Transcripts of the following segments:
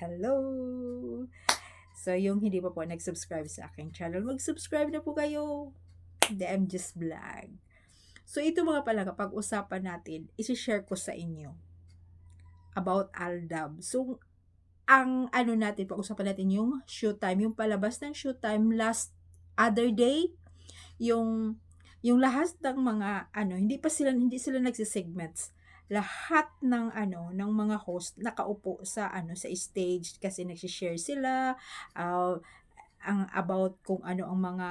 Hello! So, yung hindi pa po nag-subscribe sa aking channel, mag-subscribe na po kayo. I'm just vlog. So, ito mga pala, kapag usapan natin, isi-share ko sa inyo about Aldab. So, ang ano natin, pag-usapan natin yung showtime, yung palabas ng showtime last other day, yung yung lahat ng mga ano, hindi pa sila hindi sila nagsisegments lahat ng ano ng mga host nakaupo sa ano sa stage kasi nagsi-share sila uh, ang about kung ano ang mga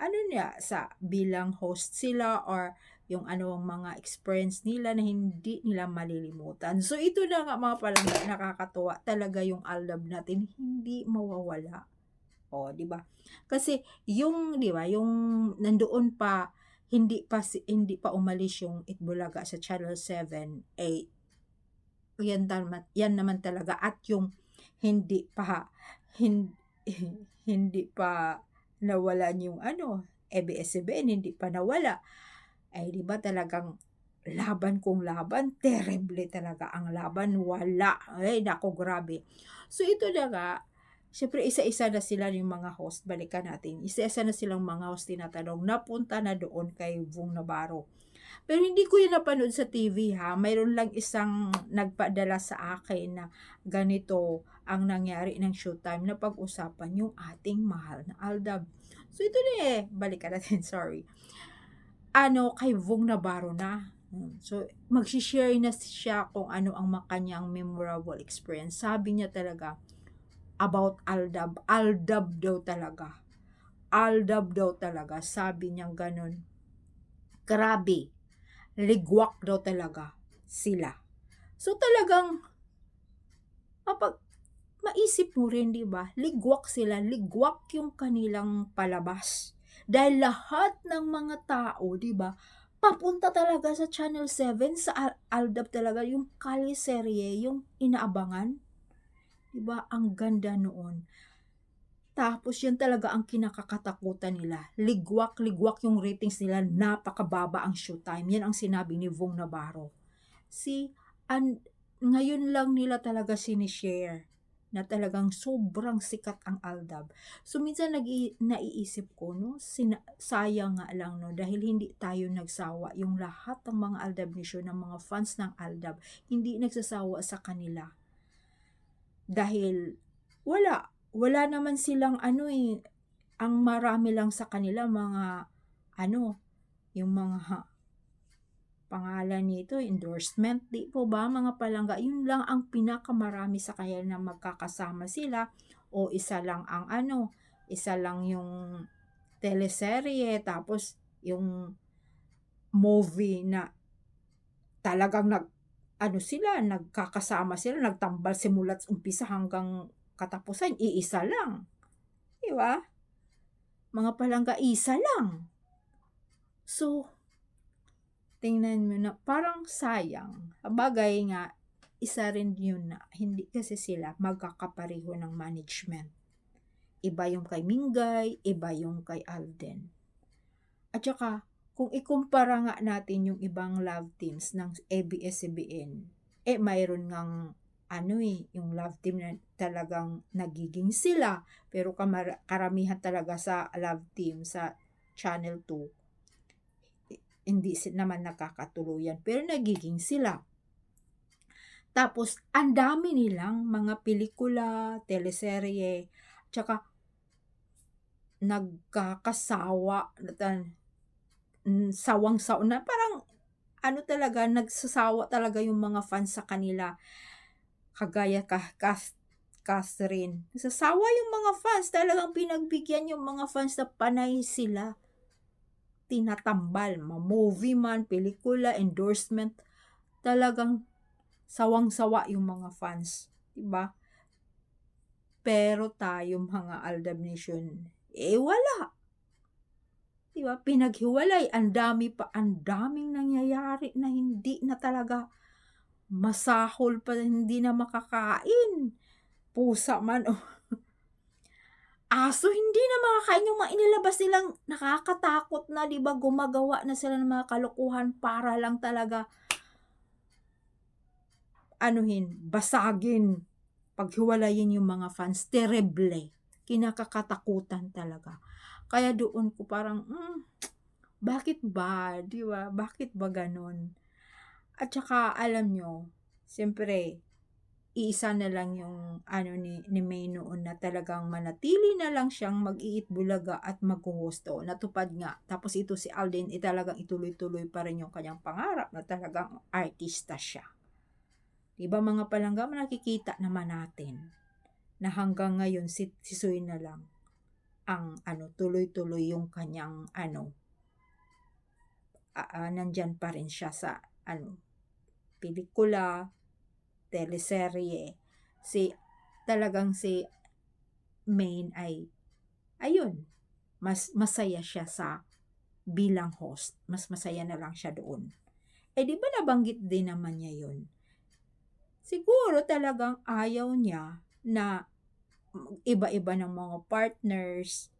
ano niya sa bilang host sila or yung ano ang mga experience nila na hindi nila malilimutan. So ito na nga mga palangga nakakatuwa talaga yung Aldab natin hindi mawawala. O, di ba? Kasi yung, di ba, yung nandoon pa hindi pa hindi pa umalis yung Itbulaga sa Channel 7 eh yan yan naman talaga. At yung hindi pa hindi, hindi pa nawalan yung ano ABS-CBN hindi pa nawala. Ay di ba talagang laban kung laban terrible talaga ang laban. Wala. Ay nako grabe. So ito na nga Siyempre, isa-isa na sila yung mga host. Balikan natin. Isa-isa na silang mga host tinatanong. Napunta na doon kay Vung Navarro. Pero hindi ko yun napanood sa TV ha. Mayroon lang isang nagpadala sa akin na ganito ang nangyari ng showtime na pag-usapan yung ating mahal na Aldab. So ito na eh. Balikan natin, sorry. Ano, kay Vung Navarro na. Hmm, so, mag-share na siya kung ano ang makanyang memorable experience. Sabi niya talaga, about Aldab. Aldab daw talaga. Aldab daw talaga. Sabi niya ganun. Grabe. Ligwak daw talaga sila. So talagang kapag maisip mo rin, di ba? Ligwak sila. Ligwak yung kanilang palabas. Dahil lahat ng mga tao, di ba? Papunta talaga sa Channel 7, sa Aldab talaga, yung kali serye, yung inaabangan 'Di ba ang ganda noon. Tapos yan talaga ang kinakakatakutan nila. Ligwak-ligwak yung ratings nila, napakababa ang showtime. Yan ang sinabi ni Vong Navarro. Si, an, ngayon lang nila talaga sinishare na talagang sobrang sikat ang Aldab. So minsan nag naiisip ko no, sina, sayang nga lang no dahil hindi tayo nagsawa yung lahat ng mga Aldab Nation ng mga fans ng Aldab hindi nagsasawa sa kanila dahil wala, wala naman silang ano eh, ang marami lang sa kanila mga ano, yung mga pangalan nito, endorsement, di po ba mga palangga, yun lang ang pinakamarami sa kanya na magkakasama sila o isa lang ang ano, isa lang yung teleserye, tapos yung movie na talagang nag ano sila, nagkakasama sila, nagtambal simula't umpisa hanggang katapusan, iisa lang. Di ba? Mga palangga, isa lang. So, tingnan mo na, parang sayang. Bagay nga, isa rin yun na, hindi kasi sila magkakapareho ng management. Iba yung kay Mingay, iba yung kay Alden. At saka, kung ikumpara nga natin yung ibang love teams ng ABS-CBN, eh mayroon ngang ano eh, yung love team na talagang nagiging sila. Pero kamar- karamihan talaga sa love team sa Channel 2, hindi naman nakakatuluyan. Pero nagiging sila. Tapos, ang dami nilang mga pelikula, teleserye, tsaka nagkakasawa, Mm, sawang-saw na parang ano talaga, nagsasawa talaga yung mga fans sa kanila. Kagaya ka, cast, Catherine. Nagsasawa yung mga fans. Talagang pinagbigyan yung mga fans na panay sila. Tinatambal. Ma-movie man, pelikula, endorsement. Talagang sawang-sawa yung mga fans. Diba? Pero tayo mga Aldab Nation, eh wala. Diba? Pinaghiwalay. Ang dami pa, ang daming nangyayari na hindi na talaga masahol pa, hindi na makakain. Pusa man. Oh. Aso, hindi na makakain yung mga inilabas nilang nakakatakot na, di ba? Gumagawa na sila ng mga kalukuhan para lang talaga anuhin, basagin paghiwalayin yung mga fans, terrible. Kinakakatakutan talaga. Kaya doon ko parang, mm, bakit ba? Di ba? Bakit ba ganon? At saka, alam nyo, siyempre, iisa na lang yung ano ni, ni May noon na talagang manatili na lang siyang mag-iit bulaga at maghuhusto. Natupad nga. Tapos ito si Alden, eh, talagang ituloy-tuloy pa rin yung kanyang pangarap na talagang artista siya. Diba mga palangga, nakikita naman natin na hanggang ngayon si, si Soy na lang ang ano tuloy-tuloy yung kanyang ano uh, uh, nandyan pa rin siya sa ano pelikula teleserye. Si talagang si main ay ayun mas masaya siya sa bilang host. Mas masaya na lang siya doon. Eh di ba nabanggit din naman niya yun? Siguro talagang ayaw niya na iba-iba ng mga partners.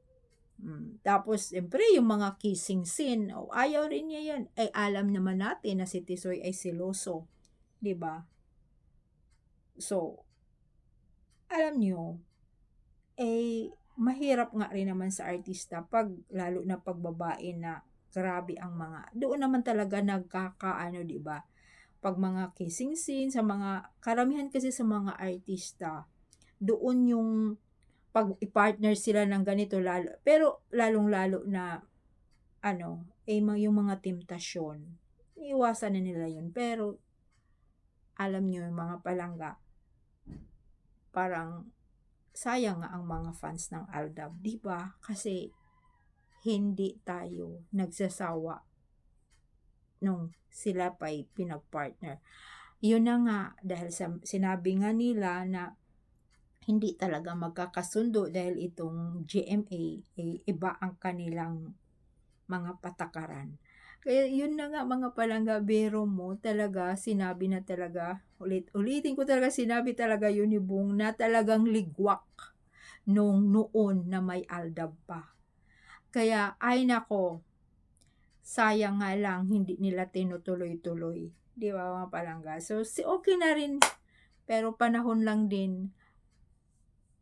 Mm. Tapos, siyempre, yung mga kissing scene, oh, ayaw rin niya yan. Eh, alam naman natin na si Tisoy ay siloso. ba diba? So, alam nyo, eh, mahirap nga rin naman sa artista pag, lalo na pagbabae na grabe ang mga, doon naman talaga nagkakaano, ba? Pag mga kissing scene, sa mga, karamihan kasi sa mga artista, doon yung pag i-partner sila ng ganito lalo pero lalong-lalo na ano eh yung mga temptasyon iiwasan na nila yun pero alam niyo yung mga palangga parang sayang nga ang mga fans ng Aldab, di ba? Kasi hindi tayo nagsasawa nung sila pa'y pinag-partner. Yun na nga, dahil sa, sinabi nga nila na hindi talaga magkakasundo dahil itong GMA eh, iba ang kanilang mga patakaran. Kaya yun na nga mga palangga bero mo talaga sinabi na talaga ulit ulitin ko talaga sinabi talaga yun ni Bong na talagang ligwak nung noon na may aldab pa. Kaya ay nako sayang nga lang hindi nila tinutuloy-tuloy. Di ba mga palangga? So si okay na rin pero panahon lang din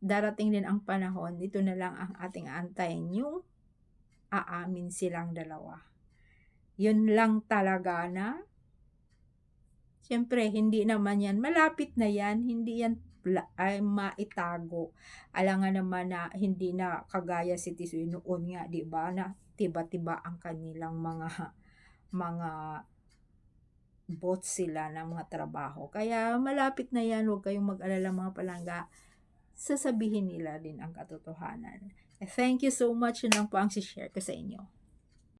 darating din ang panahon, dito na lang ang ating antayin yung aamin silang dalawa. Yun lang talaga na Siyempre, hindi naman yan. Malapit na yan. Hindi yan ay maitago. Alangan naman na hindi na kagaya si Tisoy noon nga, di ba? Na tiba-tiba ang kanilang mga mga bots sila ng mga trabaho. Kaya malapit na yan. Huwag kayong mag-alala mga palangga sasabihin nila din ang katotohanan. Thank you so much. Yun lang po ang share ko sa inyo.